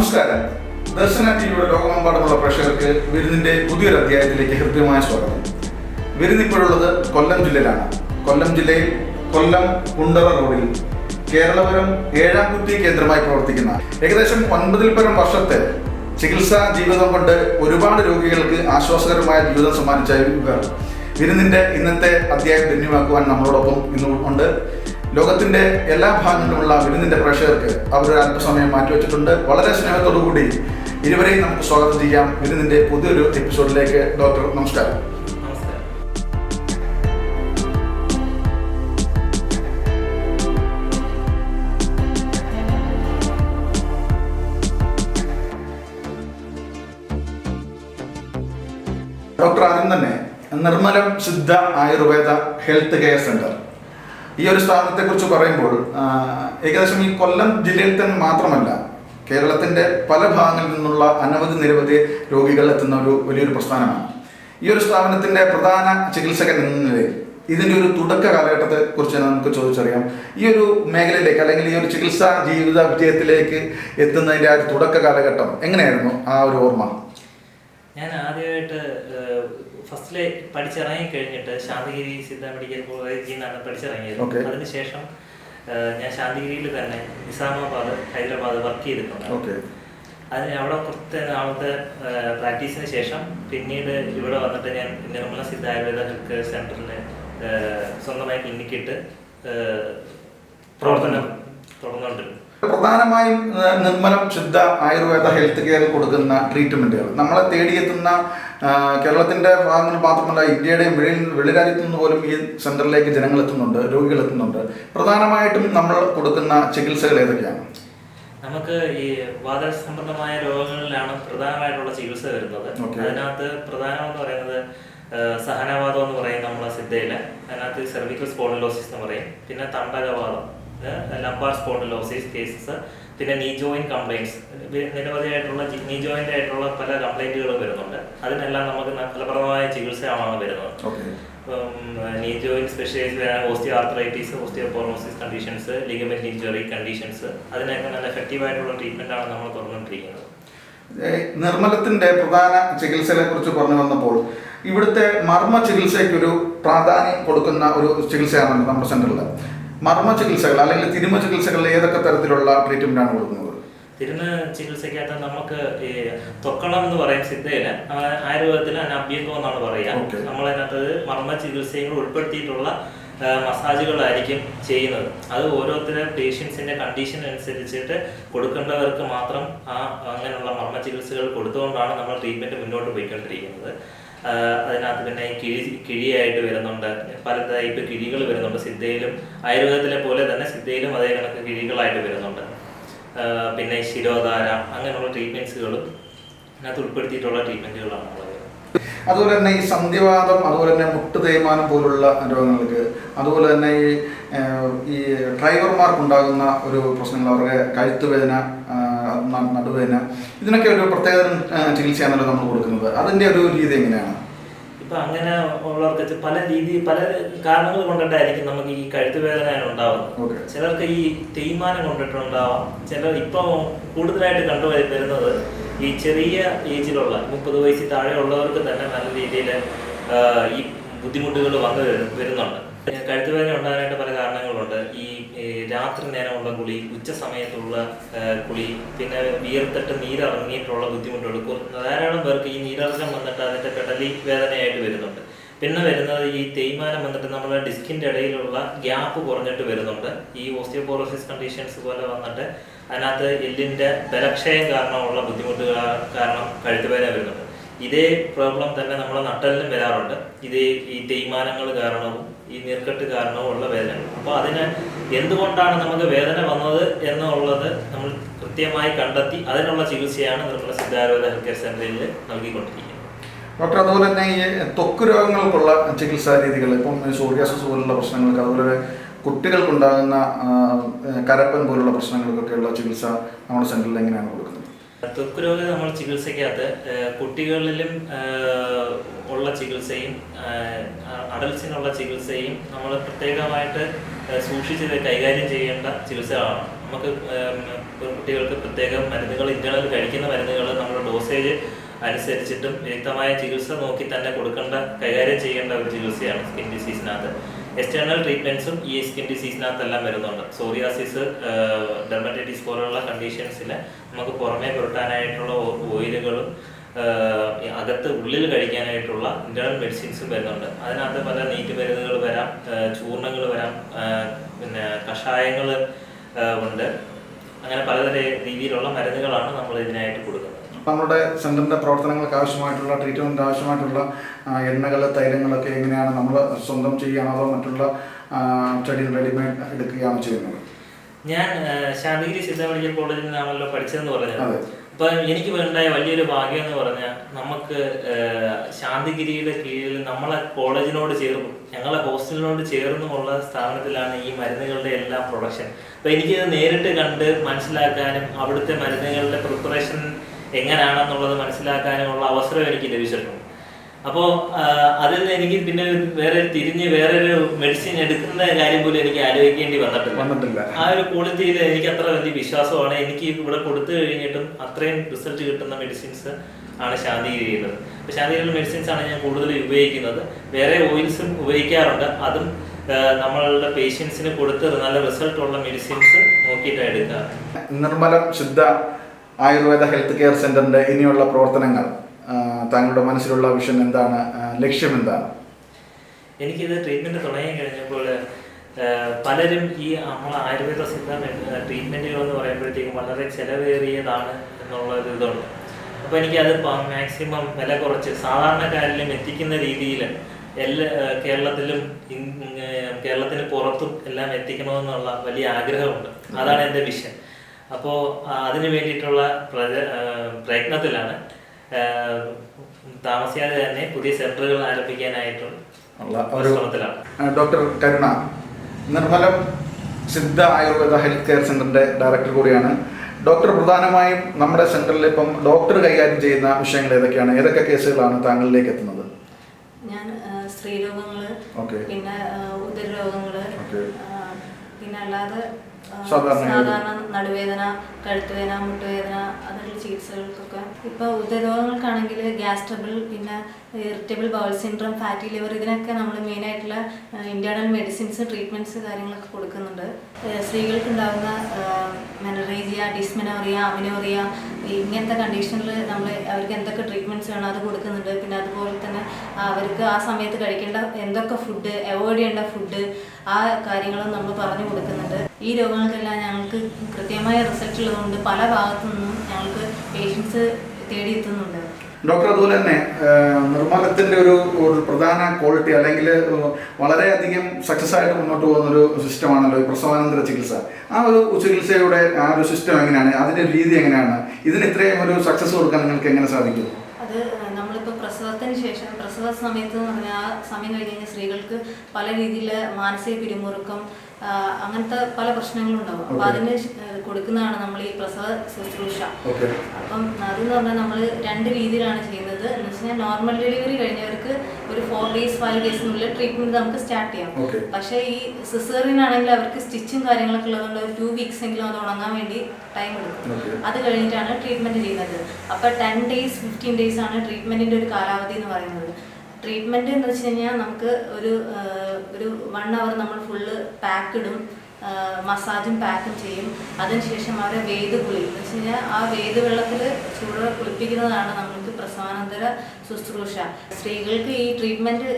നമസ്കാരം. ദർശന ടിവിയുടെ ലോകമെമ്പാടുമുള്ള പ്രേക്ഷകർക്ക് വിരുന്നിന്റെ പുതിയൊരു അധ്യായത്തിലേക്ക് ഹൃദ്യമായ സ്വാഗതം. വിരുന്ന് ഇപ്പോഴുള്ളത് കൊല്ലം ജില്ലയിലാണ്. കൊല്ലം ജില്ലയിൽ കൊല്ലം കുണ്ടറ റോഡിൽ കേരളപുരം ഏഴാം കുത്തി കേന്ദ്രമായി പ്രവർത്തിക്കുന്ന ഏകദേശം ഒൻപതിൽ പരം വർഷത്തെ ചികിത്സാ ജീവിതം കൊണ്ട് ഒരുപാട് രോഗികൾക്ക് ആശ്വാസകരമായ ജീവിതം സമ്മാനിച്ച വിരുന്നിന്റെ ഇന്നത്തെ അധ്യായം ധന്യമാക്കുവാൻ നമ്മളോടൊപ്പം ഇന്ന് ഉണ്ട് ലോകത്തിന്റെ എല്ലാ ഭാഗങ്ങളിലുമുള്ള വിരുന്നിന്റെ പ്രേക്ഷകർക്ക് അവർ അല്പസമയം മാറ്റിവെച്ചിട്ടുണ്ട്. വളരെ സ്നേഹത്തോടുകൂടി ഇരുവരെയും നമുക്ക് സ്വാഗതം ചെയ്യാം. വിരുന്നിന്റെ പുതിയൊരു എപ്പിസോഡിലേക്ക് ഡോക്ടർ നമസ്കാരം. ഡോക്ടർ ആദ്യം തന്നെ Nirmalam Siddha Ayurveda health care centre. ഈ ഒരു സ്ഥാപനത്തെ കുറിച്ച് പറയുമ്പോൾ ഏകദേശം ഈ കൊല്ലം ജില്ലയിൽ തന്നെ മാത്രമല്ല കേരളത്തിന്റെ പല ഭാഗങ്ങളിൽ നിന്നുള്ള അനവധി നിരവധി രോഗികൾ എത്തുന്ന ഒരു വലിയൊരു പ്രസ്ഥാനമാണ്. ഈ ഒരു സ്ഥാപനത്തിന്റെ പ്രധാന ചികിത്സകൻ എന്ന നിലയിൽ ഇതിന്റെ ഒരു തുടക്ക കാലഘട്ടത്തെ കുറിച്ച് നമുക്ക് ചോദിച്ചറിയാം. ഈ ഒരു മേഖലയിലേക്ക് അല്ലെങ്കിൽ ഈ ഒരു ചികിത്സാ ജീവിത വിജയത്തിലേക്ക് എത്തുന്നതിന്റെ ആ ഒരു തുടക്ക കാലഘട്ടം എങ്ങനെയായിരുന്നു ആ ഒരു ഓർമ്മ? ഞാൻ ആദ്യമായിട്ട് ഫസ്റ്റിലെ പഠിച്ചിറങ്ങി കഴിഞ്ഞിട്ട് ശാന്തിഗിരി സിദ്ധ മെഡിക്കൽ കോളേജിൽ നിന്നാണ് പഠിച്ചിറങ്ങിയത്. അതിനുശേഷം ഞാൻ ശാന്തിഗിരിയിൽ തന്നെ നിസാമാബാദ് ഹൈദരാബാദ് വർക്ക് ചെയ്തിട്ടുണ്ട്. അതിന് അവിടെ കുറച്ച് നാളത്തെ പ്രാക്ടീസിന് ശേഷം പിന്നീട് ഇവിടെ വന്നിട്ട് ഞാൻ നിർമ്മല സിദ്ധ ആയുർവേദ ഹെൽത്ത് കെയർ സെന്ററിൽ സ്വന്തമായി ക്ലിനിക്കിട്ട് പ്രവർത്തനം തുടർന്നുകൊണ്ടിരുന്നു. പ്രധാനമായും നിർമ്മലം ശുദ്ധ ആയുർവേദ ഹെൽത്ത് കെയർ കൊടുക്കുന്ന ട്രീറ്റ്മെന്റുകൾ നമ്മളെ തേടിയെത്തുന്ന കേരളത്തിന്റെ കേരളത്തിന്റെ ഭാഗങ്ങളിൽ മാത്രമല്ല ഇന്ത്യയുടെയും വെളി വെളിരാജ്യത്തു നിന്ന് പോലും ഈ സെന്ററിലേക്ക് ജനങ്ങൾ എത്തുന്നുണ്ട് രോഗികൾ എത്തുന്നുണ്ട്. പ്രധാനമായിട്ടും നമ്മൾ കൊടുക്കുന്ന ചികിത്സകൾ ഏതൊക്കെയാണ്? നമുക്ക് ഈ വാതക സംബന്ധമായ രോഗങ്ങളിലാണ് പ്രധാനമായിട്ടുള്ള ചികിത്സ വരുന്നത്. അതിനകത്ത് പ്രധാനമെന്ന് പറയുന്നത് സഹനവാദം എന്ന് പറയും നമ്മളെ സിദ്ധയിലെ. അതിനകത്ത് സെർവിക്കൽ സ്പോണ്ടിലോസിസ് എന്ന് പറയും. പിന്നെ തണ്ടകവാദം. ലംബാർ സ്പോണ്ടിലോസിസ് കേസസ് പിന്നെ നീ ജോയിൻ കംപ്ലൈൻസ് നിരവധിയായിട്ടുള്ള നീ ജോയിന്റ് ആയിട്ടുള്ള പല കംപ്ലൈന്റുകളും വരുന്നുണ്ട്. അതിനെല്ലാം നമുക്ക് ഫലപ്രദമായ ചികിത്സയാണ് വരുന്നത് knee joint specialise osteoarthritis osteoporosis conditions ligament injury conditions അതിനൊക്കെ നല്ല എഫക്റ്റീവ് ആയിട്ടുള്ള ട്രീറ്റ്മെന്റ് ആണ് നമ്മൾ തുറന്നുകൊണ്ടിരിക്കുന്നത് നിർമ്മലത്തിന്റെ പ്രധാന ചികിത്സകളെ കുറിച്ച് പറഞ്ഞു വന്നപ്പോൾ ഇവിടുത്തെ മർമ്മ ചികിത്സയ്ക്ക് ഒരു പ്രാധാന്യം കൊടുക്കുന്ന ഒരു ചികിത്സയാണ് നമ്മുടെ സെന്ററിൽ മർമ്മ ചികിത്സകൾ അല്ലെങ്കിൽ തിരുമ ചികിത്സകൾ ഏതൊക്കെ തരത്തിലുള്ള ട്രീറ്റ്മെന്റ് ആണ് കൊടുക്കുന്നത്? തിരുന്ന് ചികിത്സയ്ക്കകത്ത് നമുക്ക് ഈ തൊക്കളം എന്ന് പറയും സിദ്ധയിൽ ആ, ആയുർവേദത്തിൽ അതിന് അഭ്യംഗം എന്നാണ് പറയുക. നമ്മളതിനകത്ത് മർമ്മ ചികിത്സയിൽ ഉൾപ്പെടുത്തിയിട്ടുള്ള മസാജുകളായിരിക്കും ചെയ്യുന്നത്. അത് ഓരോരുത്തരും പേഷ്യൻസിന്റെ കണ്ടീഷൻ അനുസരിച്ചിട്ട് കൊടുക്കേണ്ടവർക്ക് മാത്രം ആ അങ്ങനെയുള്ള മർമ്മ ചികിത്സകൾ കൊടുത്തുകൊണ്ടാണ് നമ്മൾ ട്രീറ്റ്മെന്റ് മുന്നോട്ട് പോയിക്കൊണ്ടിരിക്കുന്നത്. അതിനകത്ത് പിന്നെ കിഴി കിഴിയായിട്ട് വരുന്നുണ്ട്. പല ടൈപ്പ് കിഴികൾ വരുന്നുണ്ട്. സിദ്ധയിലും ആയുർവേദത്തിലെ പോലെ തന്നെ സിദ്ധയിലും അതേ കണക്ക് കിഴികളായിട്ട് വരുന്നുണ്ട്. പിന്നെ ശിരോധാര അങ്ങനെയുള്ള ട്രീറ്റ്മെന്റ്സുകളും അതിനകത്ത് ഉൾപ്പെടുത്തിയിട്ടുള്ള ട്രീറ്റ്മെന്റുകളാണ് ഉള്ളത് അതുപോലെ തന്നെ ഈ സന്ധിവാദം അതുപോലെ തന്നെ മുട്ട് തേയ്മാനം പോലുള്ള രോഗങ്ങൾക്ക് അതുപോലെ തന്നെ ഈ ഈ ഡ്രൈവർമാർക്ക് ഉണ്ടാകുന്ന ഒരു പ്രശ്നങ്ങൾ അവരുടെ കഴുത്ത് വേദന ആ, ന- നടുവേദന. ഇതിനൊക്കെ ഒരു പ്രത്യേക ചികിത്സയാണല്ലോ നമ്മൾ കൊടുക്കുന്നത്. അതിന്റെ ഒരു രീതി എങ്ങനെയാണ്? ഇപ്പൊ അങ്ങനെ ഉള്ളവർക്ക് പല രീതി പല കാരണങ്ങൾ കൊണ്ടിട്ടായിരിക്കും നമുക്ക് ഈ കഴുത്ത് വേദന ഉണ്ടാവുന്നത് ചിലർക്ക് ഈ തേയ്മാനം കൊണ്ടിട്ടുണ്ടാവാം. ചിലർ ഇപ്പൊ കൂടുതലായിട്ട് കണ്ടുവരുന്നത് ഈ ചെറിയ ഏജിലുള്ള മുപ്പത് വയസ്സിൽ താഴെയുള്ളവർക്ക് തന്നെ നല്ല രീതിയിൽ ഈ ബുദ്ധിമുട്ടുകൾ വന്നു വരുന്നുണ്ട്. കഴുത്ത് വേദന ഉണ്ടാകാനായിട്ട് പല കാരണങ്ങളുണ്ട്. ഈ രാത്രി നേരമുള്ള കുളി ഉച്ച സമയത്തുള്ള കുളി പിന്നെ വിയർത്തിട്ട് നീരിറങ്ങിയിട്ടുള്ള ബുദ്ധിമുട്ടുകൾ ധാരാളം പേർക്ക് ഈ നീരിറക്കം വന്നിട്ട് അതിന്റെ പെടലി വേദനയായിട്ട് വരുന്നുണ്ട്. പിന്നെ വരുന്നത് ഈ തേയ്മാനം വന്നിട്ട് നമ്മുടെ ഡിസ്കിന്റെ ഇടയിലുള്ള ഗ്യാപ്പ് കുറഞ്ഞിട്ട് വരുന്നുണ്ട്. ഈ ഓസ്റ്റിയോപോറോസിസ് കണ്ടീഷൻസ് പോലെ വന്നിട്ട് അതിനകത്ത് എല്ലിന്റെ ബലക്ഷയം കാരണമുള്ള ബുദ്ധിമുട്ടുകൾ കാരണം കഴുത്തുവേദന വരുന്നുണ്ട്. ഇതേ പ്രോബ്ലം തന്നെ നമ്മുടെ നട്ടലിനും വരാറുണ്ട്. ഇതേ ഈ തേയ്മാനങ്ങൾ കാരണവും ഈ നീർക്കെട്ട് കാരണവും ഉള്ള വേദന അപ്പോൾ അതിന് എന്തുകൊണ്ടാണ് നമുക്ക് വേദന വന്നത് എന്നുള്ളത് നമ്മൾ കൃത്യമായി കണ്ടെത്തി അതിനുള്ള ചികിത്സയാണ് നമ്മുടെ സിദ്ധാരോഗ്യ ഹെൽത്ത് കെയർ സെന്ററിൽ നൽകിക്കൊണ്ടിരിക്കുന്നത്. ഡോക്ടർ അതുപോലെ തന്നെ ഈ ത്വക്ക് രോഗങ്ങൾക്കുള്ള ചികിത്സാ രീതികൾ ഇപ്പം സൂര്യാസസ് പോലുള്ള പ്രശ്നങ്ങൾക്ക് അതുപോലെ കുട്ടികൾക്കുണ്ടാകുന്ന കരപ്പൻ പോലുള്ള പ്രശ്നങ്ങൾക്കൊക്കെയുള്ള ചികിത്സ നമ്മുടെ സെന്ററിൽ എങ്ങനെയാണ് കൊടുക്കുന്നത്? ത്വക്ക് രോഗം നമ്മൾ ചികിത്സിക്കാത്ത കുട്ടികളിലും ഉള്ള ചികിത്സയും അഡൽസിനുള്ള ചികിത്സയും നമ്മൾ പ്രത്യേകമായിട്ട് സൂക്ഷിച്ച് കൈകാര്യം ചെയ്യേണ്ട ചികിത്സകളാണ്. നമുക്ക് കുട്ടികൾക്ക് പ്രത്യേകം മരുന്നുകൾ ഇന്റേണൽ കഴിക്കുന്ന മരുന്നുകൾ നമ്മുടെ ഡോസേജ് അനുസരിച്ചിട്ടും വ്യക്തമായ ചികിത്സ നോക്കി തന്നെ കൊടുക്കേണ്ട കൈകാര്യം ചെയ്യേണ്ട ഒരു ചികിത്സയാണ് സ്കിൻ ഡിസീസിനകത്ത്. എക്സ്റ്റേണൽ ട്രീറ്റ്മെന്റ്സും ഈ സ്കിൻ ഡിസീസിനകത്തെല്ലാം വരുന്നുണ്ട്. സോറിയാസിസ് ഡെർമറ്റൈറ്റിസ് പോലുള്ള കണ്ടീഷൻസിൽ നമുക്ക് പുറമേ പുരട്ടാനായിട്ടുള്ള ഓയിലുകളും അകത്ത് ഉള്ളിൽ കഴിക്കാനായിട്ടുള്ള ഇന്റേണൽ മെഡിസിൻസും വരുന്നുണ്ട്. അതിനകത്ത് പല നീറ്റ് മരുന്നുകൾ വരാം ചൂർണങ്ങൾ വരാം പിന്നെ കഷായങ്ങൾ ഉണ്ട്. അങ്ങനെ പലതര രീതിയിലുള്ള മരുന്നുകളാണ് നമ്മൾ ഇതിനായിട്ട് കൊടുക്കുന്നത്. നമ്മുടെ സെന്ററിന്റെ പ്രവർത്തനങ്ങൾക്ക് ആവശ്യമായിട്ടുള്ള ട്രീറ്റ്മെന്റ് ആവശ്യമായിട്ടുള്ള എണ്ണകൾ തൈലങ്ങളൊക്കെ എങ്ങനെയാണ് നമ്മൾ സ്വന്തം ചെയ്യുകയാണോ അതോ മറ്റുള്ള ചെടികൾ റെഡിമെയ്ഡ് എടുക്കുകയാണോ ചെയ്യുന്നത്? ഞാൻ ശാന്തിഗിരി സിദ്ധ മെഡിക്കൽ കോളേജിൽ നിന്നാണല്ലോ പഠിച്ചതെന്ന് പറഞ്ഞത്. അപ്പൊ എനിക്ക് ഉണ്ടായ വലിയൊരു ഭാഗ്യം എന്ന് പറഞ്ഞാൽ നമുക്ക് ശാന്തിഗിരിയുടെ കീഴിൽ നമ്മളെ കോളേജിനോട് ചേർന്നു ഞങ്ങളെ ഹോസ്റ്റലിനോട് ചേർന്നുമുള്ള സ്ഥാപനത്തിലാണ് ഈ മരുന്നുകളുടെ എല്ലാം പ്രൊഡക്ഷൻ. അപ്പൊ എനിക്കിത് നേരിട്ട് കണ്ട് മനസ്സിലാക്കാനും അവിടുത്തെ മരുന്നുകളുടെ പ്രിപ്പറേഷൻ എങ്ങനെയാണെന്നുള്ളത് മനസ്സിലാക്കാനുമുള്ള അവസരം എനിക്ക് ലഭിച്ചിട്ടുണ്ട്. അപ്പോൾ അതിൽ നിന്ന് എനിക്ക് പിന്നെ വേറെ തിരിഞ്ഞ് വേറൊരു മെഡിസിൻ എടുക്കുന്ന കാര്യം പോലും എനിക്ക് ആലോചിക്കേണ്ടി വന്നിട്ടില്ല. ആ ഒരു ക്വാളിറ്റിയിൽ എനിക്ക് അത്ര വലിയ വിശ്വാസമാണ്. എനിക്ക് ഇവിടെ കൊടുത്തു കഴിഞ്ഞിട്ടും അത്രയും റിസൾട്ട് കിട്ടുന്ന മെഡിസിൻസ് ആണ് ശാന്തി ചെയ്യുന്നത്. അപ്പോൾ മെഡിസിൻസ് ആണ് ഞാൻ കൂടുതൽ ഉപയോഗിക്കുന്നത്. വേറെ ഓയിൽസും ഉപയോഗിക്കാറുണ്ട്. അതും നമ്മളുടെ പേഷ്യൻസിന് കൊടുത്ത് നല്ല റിസൾട്ട് ഉള്ള മെഡിസിൻസ് നോക്കിയിട്ടാണ് എടുക്കാറ്. നിർമ്മലം ശുദ്ധ ആയുർവേദ ഹെൽത്ത് കെയർ സെന്ററിന്റെ ഇനിയുള്ള പ്രവർത്തനങ്ങൾ താങ്കളുടെ മനസ്സിലുള്ള വിഷൻ എന്താണ് ലക്ഷ്യം എന്താണ്? എനിക്കിത് ട്രീറ്റ്മെന്റ് തുടങ്ങി കഴിഞ്ഞപ്പോൾ പലരും ഈ നമ്മൾ ആയുർവേദ സിദ്ധ ട്രീറ്റ്മെന്റുകൾ എന്ന് പറയുമ്പോഴത്തേക്കും വളരെ ചിലവേറിയതാണ് എന്നുള്ള ഒരു ഇതുണ്ട്. അപ്പോൾ എനിക്കത് മാക്സിമം വില കുറച്ച് സാധാരണക്കാരിലും എത്തിക്കുന്ന രീതിയിൽ എല്ലാ കേരളത്തിലും കേരളത്തിന് പുറത്തും എല്ലാം എത്തിക്കണമെന്നുള്ള വലിയ ആഗ്രഹമുണ്ട്. അതാണ് എന്റെ വിഷൻ അപ്പോൾ അതിന് വേണ്ടിയിട്ടുള്ള പ്രയത്നത്തിലാണ് താമസിയാതെ തന്നെ പുതിയ സെന്ററുകൾ ആരംഭിക്കാനായിട്ടുള്ള doctor Karuna Nirmalam Siddha Ayurveda health care സെന്ററിന്റെ ഡയറക്ടർ കൂടിയാണ്. ഡോക്ടർ പ്രധാനമായും നമ്മുടെ സെന്ററിൽ ഇപ്പം ഡോക്ടർ കൈകാര്യം ചെയ്യുന്ന വിഷയങ്ങൾ ഏതൊക്കെയാണ്? ഏതൊക്കെ കേസുകളാണ് താങ്കളിലേക്ക് എത്തുന്നത്? ഞാൻ സ്ത്രീരോഗങ്ങൾ പിന്നെ ഉദരരോഗങ്ങൾ പിന്നെ അല്ലാതെ സാധാരണ നടുവേദന കഴുത്തുവേദന മുട്ടുവേദന അതിനുള്ള ചികിത്സകൾക്കൊക്കെ. ഇപ്പൊ ഉദരോഗങ്ങൾക്കാണെങ്കിൽ ഗ്യാസ് ട്രബിൾ പിന്നെ irritable bowel syndrome fatty liver ഇതിനൊക്കെ നമ്മൾ മെയിൻ ആയിട്ടുള്ള ഇന്റേണൽ മെഡിസിൻസ് ട്രീറ്റ്മെന്റ്സ് കാര്യങ്ങളൊക്കെ കൊടുക്കുന്നുണ്ട്. ഏഹ് സ്ത്രീകൾക്ക് ഉണ്ടാകുന്ന മെനറേജിയ ഡിസ്മെനോറിയ അമിനോറിയ ഇങ്ങനത്തെ കണ്ടീഷനിൽ നമ്മൾ അവർക്ക് എന്തൊക്കെ ട്രീറ്റ്മെന്റ്സ് വേണം അത് കൊടുക്കുന്നുണ്ട്. പിന്നെ അതുപോലെ തന്നെ അവർക്ക് ആ സമയത്ത് കഴിക്കേണ്ട എന്തൊക്കെ ഫുഡ് അവോയ്ഡ് ചെയ്യേണ്ട ഫുഡ് ആ കാര്യങ്ങളും നമ്മൾ പറഞ്ഞു കൊടുക്കുന്നുണ്ട്. ഈ രോഗങ്ങൾക്കെല്ലാം ഞങ്ങൾക്ക് കൃത്യമായ റിസൾട്ട് ഉള്ളതുകൊണ്ട് പല ഭാഗത്തു നിന്നും ഞങ്ങൾക്ക് പേഷ്യൻസ് തേടിയെത്തുന്നുണ്ട്. ഡോക്ടർ അതുപോലെ തന്നെ ആ, നിർമ്മാണത്തിന്റെ ഒരു ഒരു പ്രധാന ക്വാളിറ്റി അല്ലെങ്കിൽ വളരെയധികം സക്സസ് ആയിട്ട് മുന്നോട്ട് പോകുന്ന ഒരു സിസ്റ്റമാണല്ലോ ഈ പ്രസവാനന്തര ചികിത്സ. ആ ഒരു ചികിത്സയുടെ ആ ഒരു സിസ്റ്റം എങ്ങനെയാണ്? അതിന്റെ രീതി എങ്ങനെയാണ്? ഇതിന് ഇത്രയും ഒരു സക്സസ് കൊടുക്കാൻ നിങ്ങൾക്ക് എങ്ങനെ സാധിക്കും? അത് നമ്മളിപ്പോൾ പ്രസവത്തിന് ശേഷം പ്രസവ സമയത്ത് എന്ന് പറഞ്ഞാൽ ആ സമയം കഴിഞ്ഞ് കഴിഞ്ഞാൽ സ്ത്രീകൾക്ക് പല രീതിയിൽ മാനസിക പിരിമുറുക്കം അങ്ങനത്തെ പല പ്രശ്നങ്ങളും ഉണ്ടാവും. അപ്പൊ. അതിന് കൊടുക്കുന്നതാണ് നമ്മൾ ഈ പ്രസവ ശുശ്രൂഷ. അപ്പം അതെന്ന് പറഞ്ഞാൽ നമ്മൾ രണ്ട് രീതിയിലാണ് ചെയ്യുന്നത്. എന്ന് വെച്ചാൽ നോർമൽ ഡെലിവറി കഴിഞ്ഞവർക്ക് ഒരു ഫോർ ഡേയ്സ് ഫൈവ് ഡേയ്സിനുള്ളിൽ ട്രീറ്റ്മെന്റ് നമുക്ക് സ്റ്റാർട്ട് ചെയ്യാം. പക്ഷെ ഈ സിസേറിയൻ ആണെങ്കിൽ അവർക്ക് സ്റ്റിച്ചും കാര്യങ്ങളൊക്കെ ഉള്ളതുകൊണ്ട് ഒരു ടു വീക്സ് എങ്കിലും അത് ഉണങ്ങാൻ വേണ്ടി ടൈം എടുക്കും. അത് കഴിഞ്ഞിട്ടാണ് ട്രീറ്റ്മെന്റ് ചെയ്യുന്നത്. അപ്പൊ ടെൻ ഡേയ്സ് ഫിഫ്റ്റീൻ ഡേയ്സ് ആണ് ട്രീറ്റ്മെന്റിന്റെ ഒരു കാലാവധി എന്ന് പറയുന്നത്. ട്രീറ്റ്മെന്റ് എന്ന് വെച്ച് കഴിഞ്ഞാൽ നമുക്ക് ഒരു ഒരു വൺ അവർ നമ്മൾ ഫുള്ള് പാക്ക് ഇടും മസാജും പാക്കും ചെയ്യും. അതിനുശേഷം അവരെ വേദ് കുളി എന്ന് വെച്ച് കഴിഞ്ഞാൽ ആ വേദ് വെള്ളത്തിൽ ചൂട് കുളിപ്പിക്കുന്നതാണ് നമുക്ക് പ്രസവാനന്തര ശുശ്രൂഷ. സ്ത്രീകൾക്ക് ഈ ട്രീറ്റ്മെന്റ്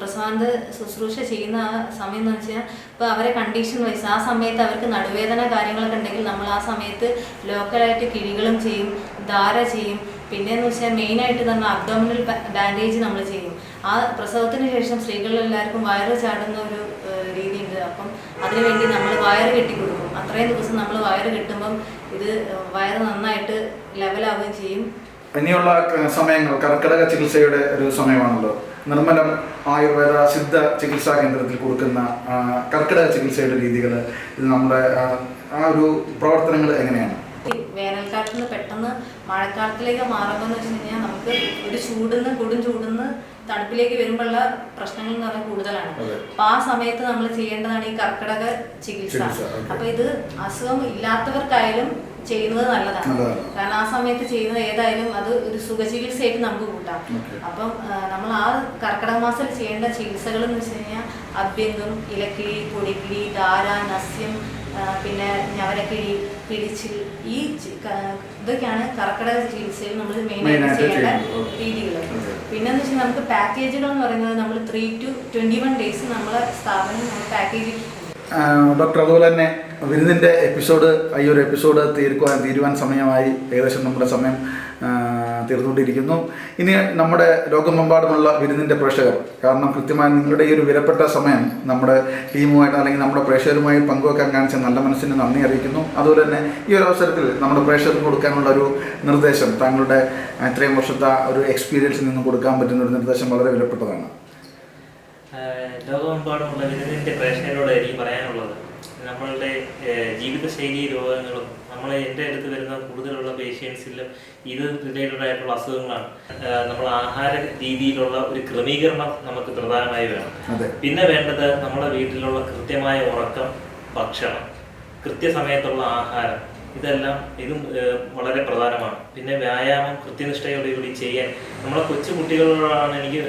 പ്രസവാനന്തര ശുശ്രൂഷ ചെയ്യുന്ന ആ സമയം എന്ന് വെച്ചാൽ ഇപ്പോൾ അവരെ കണ്ടീഷൻ വൈസ് ആ സമയത്ത് അവർക്ക് നടുവേദന കാര്യങ്ങളൊക്കെ ഉണ്ടെങ്കിൽ നമ്മൾ ആ സമയത്ത് ലോക്കലായിട്ട് കിഴികളും ചെയ്യും ധാര ചെയ്യും. പിന്നെയെന്ന് വെച്ചാൽ മെയിൻ ആയിട്ട് തന്നെ അബ്ഡോമിനൽ ബാൻഡേജ് നമ്മൾ ചെയ്യും. ആ പ്രസവത്തിന് ശേഷം സ്ത്രീകളിലെല്ലാവർക്കും വയറ് ചാടുന്ന ഒരു രീതിയുണ്ട്. അപ്പം അതിനുവേണ്ടി നമ്മൾ വയറ് കെട്ടിക്കൊടുക്കും അത്രയും ദിവസം നമ്മൾ വയറ് കെട്ടുമ്പം ഇത് വയറ് നന്നായിട്ട് ലെവലാവുകയും ചെയ്യും. ഇനിയുള്ള സമയങ്ങൾ കർക്കിടക ചികിത്സയുടെ ഒരു സമയമാണല്ലോ. നിർമ്മലം ആയുർവേദ സിദ്ധ ചികിത്സാ കേന്ദ്രത്തിൽ കൊടുക്കുന്ന കർക്കിടക ചികിത്സയുടെ രീതികൾ ഇത് നമ്മുടെ ആ, ഒരു പ്രവർത്തനങ്ങൾ എങ്ങനെയാണ്? വേനൽക്കാലത്ത് നിന്ന് പെട്ടെന്ന് മഴക്കാലത്തിലേക്ക് മാറുമ്പോൾ എന്ന് വെച്ച് കഴിഞ്ഞാൽ നമുക്ക് ഒരു ചൂടുന്ന് കൊടും ചൂടുന്ന് തണുപ്പിലേക്ക് വരുമ്പോഴുള്ള പ്രശ്നങ്ങൾ എന്ന് പറഞ്ഞാൽ കൂടുതലാണ്. അപ്പൊ ആ സമയത്ത് നമ്മൾ ചെയ്യേണ്ടതാണ് ഈ കർക്കിടക ചികിത്സ, അപ്പൊ ഇത് അസുഖം ഇല്ലാത്തവർക്കായാലും ചെയ്യുന്നത് നല്ലതാണ്. കാരണം ആ സമയത്ത് ചെയ്യുന്നത് ഏതായാലും അത് ഒരു സുഖചികിത്സയായിട്ട് നമുക്ക് കൂട്ടാം. അപ്പം നമ്മൾ ആ കർക്കിടക മാസത്തിൽ ചെയ്യേണ്ട ചികിത്സകൾ എന്ന് വെച്ച് കഴിഞ്ഞാൽ അഭ്യംഗം ഇലക്കിഴി പൊടിക്കിഴി ധാര നസ്യം പിന്നെ ഞവരക്കിഴി പിടിച്ചിൽ ഈ ഇതൊക്കെയാണ് കർക്കിടക ചികിത്സയിൽ നമ്മൾ മെയിനായിട്ട് ചെയ്യേണ്ട. രീതികൾ പിന്നെ എന്ന് വെച്ചാൽ നമുക്ക് പാക്കേജുകൾ എന്ന് പറയുന്നത് നമ്മൾ three to twenty one days നമ്മളെ സ്ഥാപനം നമ്മൾ പാക്കേജ് ഡോക്ടർ അതുപോലെ തന്നെ വിരുന്നിന്റെ എപ്പിസോഡ് ഈ ഒരു എപ്പിസോഡ് തീർക്കുവാൻ തീരുവാൻ സമയമായി. ഏകദേശം നമ്മുടെ സമയം തീർന്നുകൊണ്ടിരിക്കുന്നു. ഇനി നമ്മുടെ ലോകമെമ്പാടുമുള്ള വിരുന്നിന്റെ പ്രേക്ഷകർ കാരണം കൃത്യമായി നിങ്ങളുടെ ഈ ഒരു വിലപ്പെട്ട സമയം നമ്മുടെ ടീമുമായിട്ട് അല്ലെങ്കിൽ നമ്മുടെ പ്രേക്ഷകരുമായി പങ്കുവെക്കാൻ കാണിച്ച നല്ല മനസ്സിന് നന്ദി അറിയിക്കുന്നു. അതുപോലെ തന്നെ ഈ ഒരു അവസരത്തിൽ നമ്മുടെ പ്രേക്ഷകർക്ക് കൊടുക്കാനുള്ള ഒരു നിർദ്ദേശം താങ്കളുടെ ഇത്രയും വർഷത്തെ ഒരു എക്സ്പീരിയൻസിൽ നിന്ന് കൊടുക്കാൻ പറ്റുന്ന ഒരു നിർദ്ദേശം വളരെ വിലപ്പെട്ടതാണ്. ലോകമെമ്പാടുമുള്ള വിരുന്നിന്റെ പ്രേക്ഷകരോട് എനിക്ക് പറയാനുള്ളത് നമ്മളുടെ ജീവിതശൈലി രോഗങ്ങളും നമ്മൾ എന്റെ അടുത്ത് വരുന്ന കൂടുതലുള്ള പേഷ്യൻസിലും ഇത് റിലേറ്റഡ് ആയിട്ടുള്ള അസുഖങ്ങളാണ് നമ്മൾ ആഹാര രീതിയിലുള്ള ഒരു ക്രമീകരണം നമുക്ക് പ്രധാനമായി വേണം. പിന്നെ വേണ്ടത് നമ്മുടെ വീട്ടിലുള്ള കൃത്യമായ ഉറക്കം ഭക്ഷണം കൃത്യസമയത്തുള്ള ആഹാരം. ഇതെല്ലാം ഇതും വളരെ പ്രധാനമാണ്. പിന്നെ വ്യായാമം കൃത്യനിഷ്ഠയോടുകൂടി ചെയ്യാൻ. നമ്മളെ കൊച്ചു കുട്ടികളോടാണ് എനിക്ക്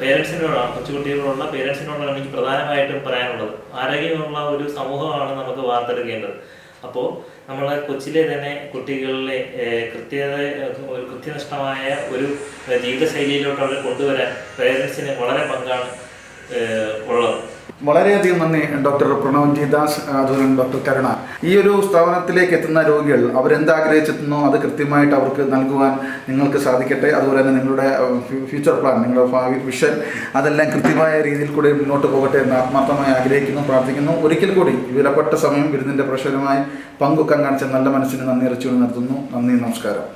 പേരൻസിനോടാണ് കൊച്ചു കുട്ടികളോടുള്ള പേരൻസിനോടാണ് എനിക്ക് പ്രധാനമായിട്ടും പറയാനുള്ളത്. ആരോഗ്യമുള്ള ഒരു സമൂഹമാണ് നമുക്ക് വാർത്തെടുക്കേണ്ടത്. അപ്പോൾ നമ്മളെ കൊച്ചിലെ തന്നെ കുട്ടികളിലെ കൃത്യത ഒരു കൃത്യനിഷ്ഠമായ ഒരു ജീവിതശൈലിയിലോട്ട് അവരെ കൊണ്ടുവരാൻ പേരൻസിന് വളരെ പങ്കാണ് ഉള്ളത്. വളരെയധികം നന്ദി ഡോക്ടർ പ്രണവ്ജി ദാസ് അതുപോലെ ഡോക്ടർ കരുണ. ഈ ഒരു സ്ഥാപനത്തിലേക്ക് എത്തുന്ന രോഗികൾ അവരെന്താഗ്രഹിച്ചെത്തുന്നോ അത് കൃത്യമായിട്ട് അവർക്ക് നൽകുവാൻ നിങ്ങൾക്ക് സാധിക്കട്ടെ. അതുപോലെ തന്നെ നിങ്ങളുടെ ഫ്യൂച്ചർ പ്ലാൻ നിങ്ങളുടെ ഭാവി വിഷൻ അതെല്ലാം കൃത്യമായ രീതിയിൽ കൂടി മുന്നോട്ട് പോകട്ടെ എന്ന് ആത്മാർത്ഥമായി ആഗ്രഹിക്കുന്നു പ്രാർത്ഥിക്കുന്നു. ഒരിക്കൽ കൂടി വിലപ്പെട്ട സമയം വിരുന്നിന്റെ പ്രശ്നമായി പങ്കുവെക്കാൻ കാണിച്ച നല്ല മനസ്സിന് നന്ദി അറിയിച്ചുകൊണ്ട് നടത്തുന്നു നന്ദി നമസ്കാരം.